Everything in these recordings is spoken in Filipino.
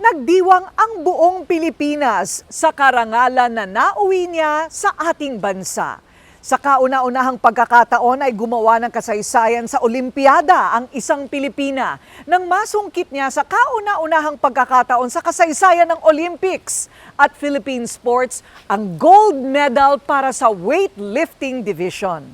Nagdiwang ang buong Pilipinas sa karangalan na nauwi niya sa ating bansa. Sa kauna-unahang pagkakataon ay gumawa ng kasaysayan sa Olimpiada ang isang Pilipina nang masungkit niya sa kauna-unahang pagkakataon sa kasaysayan ng Olympics at Philippine Sports ang gold medal para sa weightlifting division.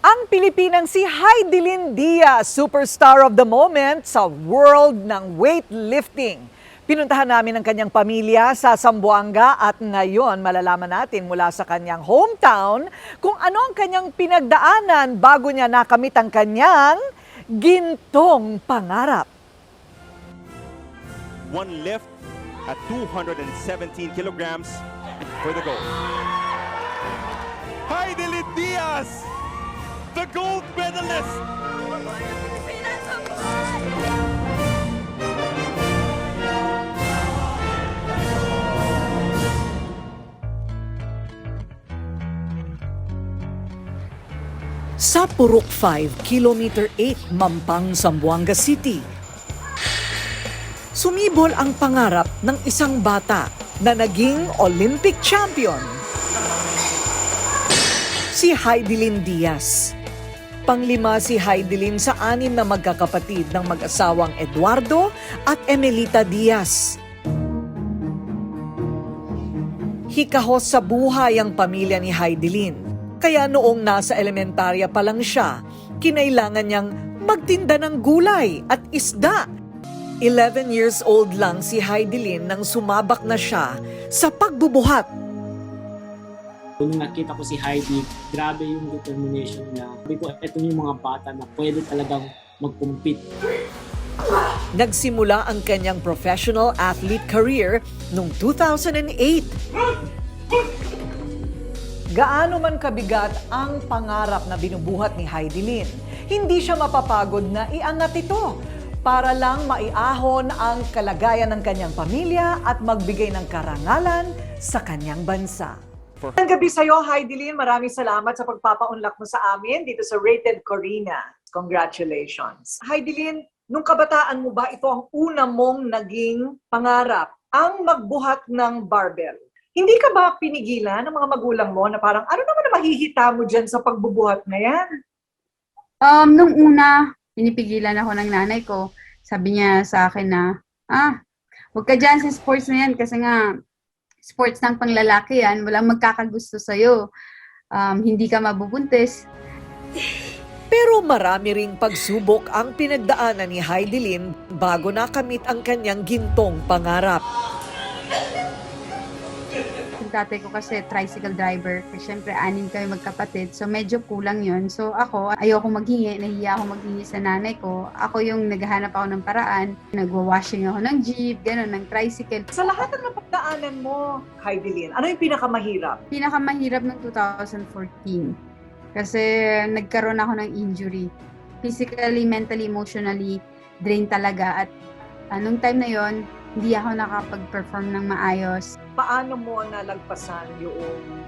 Ang Pilipinang si Heidelin Diaz, superstar of the moment sa world ng weightlifting. Pinuntahan namin ang kanyang pamilya sa Zamboanga at ngayon malalaman natin mula sa kanyang hometown kung ano ang kanyang pinagdaanan bago niya nakamit ang kanyang gintong pangarap. one lift at 217 kilograms for the gold. Heidelin Diaz, the gold medalist. Sa Purok 5, Kilometer 8, Mampang, Zamboanga City. Sumibol ang pangarap ng isang bata na naging Olympic champion. Si Heidelin Diaz. Panglima si Heidelin sa anim na magkakapatid ng mag-asawang Eduardo at Emelita Diaz. Hikahos sa buhay ang pamilya ni Heidelin. Kaya noong nasa elementarya pa lang siya, kinailangan niyang magtinda ng gulay at isda. 11 years old lang si Heidelin nang sumabak na siya sa pagbubuhat. Nung nakita ko si Heidi, grabe yung determination niya. Sabi ko, eto yung mga bata na pwede talagang mag-compete. Nagsimula ang kanyang professional athlete career noong 2008. Gaano man kabigat ang pangarap na binubuhat ni Heidelin, hindi siya mapapagod na iangat ito para lang maiahon ang kalagayan ng kanyang pamilya at magbigay ng karangalan sa kanyang bansa. Ang gabi sa iyo, Heidelin. Maraming salamat sa pagpapaunlak mo sa amin dito sa Rated Corina. Congratulations. Heidelin, nung kabataan mo ba ito ang una mong naging pangarap, ang magbuhat ng barbell? Hindi ka ba pinigilan ng mga magulang mo na parang ano naman na mahihita mo dyan sa pagbubuhat na yan? Um, nung una, pinipigilan ako ng nanay ko. Sabi niya sa akin na, ah, huwag ka dyan sa sports na yan kasi nga, sports ng panglalaki yan, walang magkakagusto sa'yo. Um, hindi ka mabubuntis. Pero marami ring pagsubok ang pinagdaanan ni Heidelin bago nakamit ang kanyang gintong pangarap. Yung tatay ko kasi tricycle driver. Kasi syempre, anin kami magkapatid. So, medyo kulang yon So, ako, ayoko maghingi. Nahiya ako maghingi sa nanay ko. Ako yung naghahanap ako ng paraan. Nagwa-washing ako ng jeep, gano'n, ng tricycle. Sa lahat ng napagdaanan mo, Heidelin, ano yung pinakamahirap? pinakamahirap ng 2014 kasi nagkaroon ako ng injury. Physically, mentally, emotionally, drain talaga. At anong time na yon hindi ako nakapag-perform ng maayos. Paano mo nalagpasan yung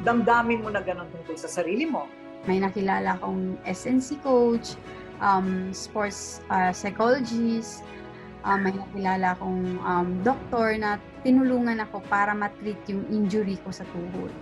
damdamin mo na gano'n tungkol sa sarili mo? May nakilala akong SNC coach, um, sports uh, psychologist, um, may nakilala akong um, doktor na tinulungan ako para matreat yung injury ko sa tuhod.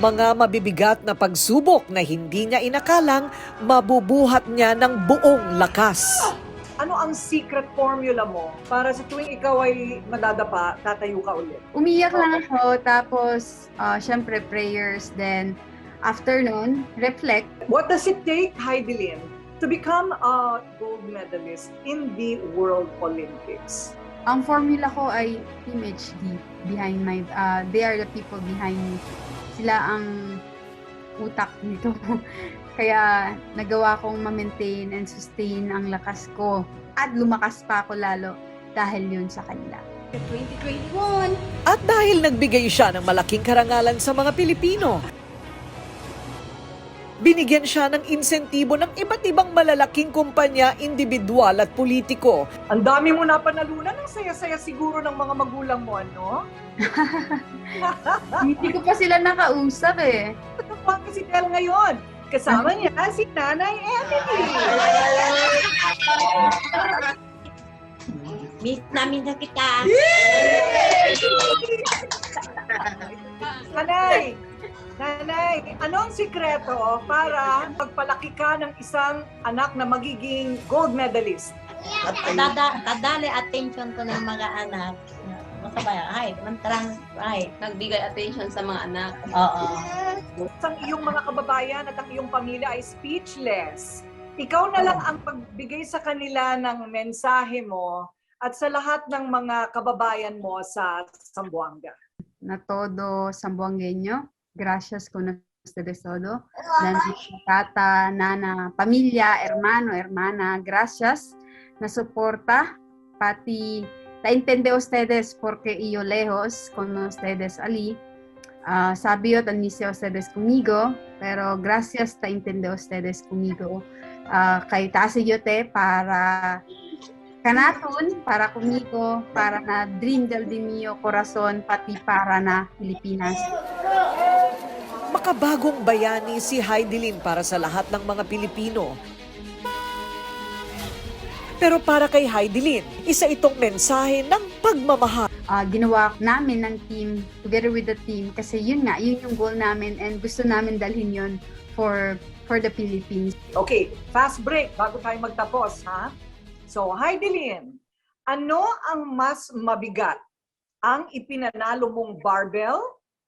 Mga mabibigat na pagsubok na hindi niya inakalang mabubuhat niya ng buong lakas. Ano ang secret formula mo para sa tuwing ikaw ay madadapa, tatayo ka ulit? Umiyak lang ako, tapos uh, syempre prayers, then after nun, reflect, What does it take, Heidelin, to become a gold medalist in the World Olympics? Ang formula ko ay image deep behind my, uh, they are the people behind me. Sila ang utak nito. Kaya nagawa kong ma-maintain and sustain ang lakas ko. At lumakas pa ako lalo dahil yun sa kanila. 2021. At dahil nagbigay siya ng malaking karangalan sa mga Pilipino, binigyan siya ng insentibo ng iba't ibang malalaking kumpanya, individual at politiko. Ang dami mo napanalunan, ang saya-saya siguro ng mga magulang mo, ano? Hindi ko pa sila nakausap eh. Kapag si Tel ngayon, kasama niya si Nanay Emily. Miss namin na kita. Nanay, nanay, ano ang sikreto para pagpalaki ka ng isang anak na magiging gold medalist? At dada, kadali attention ko ng mga anak. Masabay, ay, mantarang, ay. nagbigay attention sa mga anak. Oo. Ang iyong mga kababayan at ang iyong pamilya ay speechless. Ikaw na lang ang pagbigay sa kanila ng mensahe mo at sa lahat ng mga kababayan mo sa Sambuanga. Na todo sambuangueño. Gracias con ustedes todo. Nandito tata, nana, pamilya, hermano, hermana, gracias na soporta. Pati, la intende ustedes porque yo lejos con ustedes ali. Ah, sabi yo, tanisi ustedes conmigo, pero gracias ta intende ustedes conmigo. Ah, kay tasi yo te para kanaton, para conmigo, para na dream del di mio corazon, pati para na Pilipinas. Makabagong bayani si Heidelin para sa lahat ng mga Pilipino. Pero para kay Heidelin, isa itong mensahe ng pagmamahal. Ah, ginawa namin ng team, together with the team, kasi yun nga, yun yung goal namin and gusto namin dalhin yun for for the Philippines. Okay, fast break bago tayo magtapos, ha? So, Heidelin, ano ang mas mabigat? Ang ipinanalo mong barbell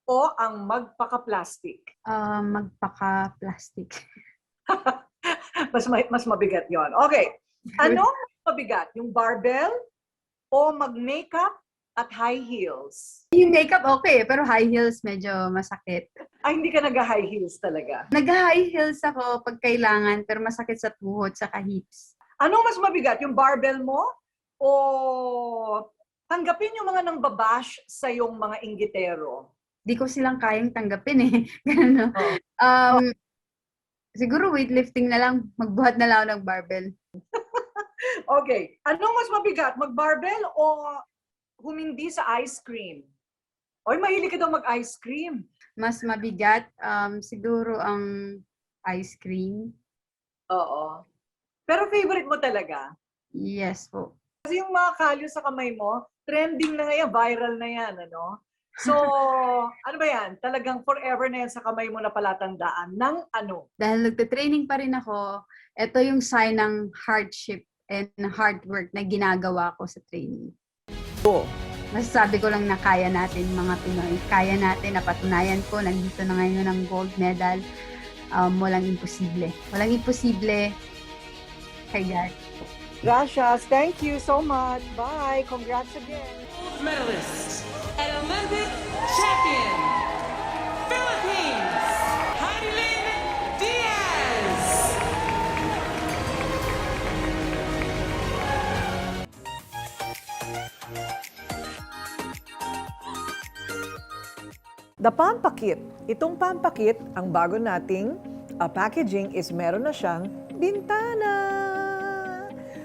o ang magpaka-plastic? Ah, magpaka-plastic. mas ma- mas mabigat 'yon. Okay. Ano ang mas mabigat? Yung barbell o mag-makeup at high heels? Yung makeup okay, pero high heels medyo masakit. Ay, hindi ka nag-high heels talaga. Nag-high heels ako pag kailangan, pero masakit sa tuhod, sa hips. Anong mas mabigat? Yung barbell mo o tanggapin yung mga nang babash sa yung mga inggitero? Di ko silang kayang tanggapin eh. Ganun, no? Oo. Um, siguro weightlifting na lang, magbuhat na lang ako ng barbell. Okay. Anong mas mabigat? Mag-barbell o humindi sa ice cream? Oy, mahilig ka daw mag-ice cream. Mas mabigat, um, siguro ang ice cream. Oo. Pero favorite mo talaga? Yes po. Kasi yung mga kalyo sa kamay mo, trending na ngayon, viral na yan, ano? So, ano ba yan? Talagang forever na yan sa kamay mo na palatandaan ng ano? Dahil nagte-training pa rin ako, ito yung sign ng hardship and hard work na ginagawa ko sa training. Oo. Masasabi ko lang na kaya natin mga Pinoy. Kaya natin, napatunayan ko, nandito na ngayon ang gold medal. Um, walang imposible. Walang imposible kay God. Gracias. Thank you so much. Bye. Congrats again. medalist and Olympic champion, Philippines, Heidelin Diaz. The Pampakit. Itong Pampakit, ang bago nating uh, packaging is meron na siyang bintana.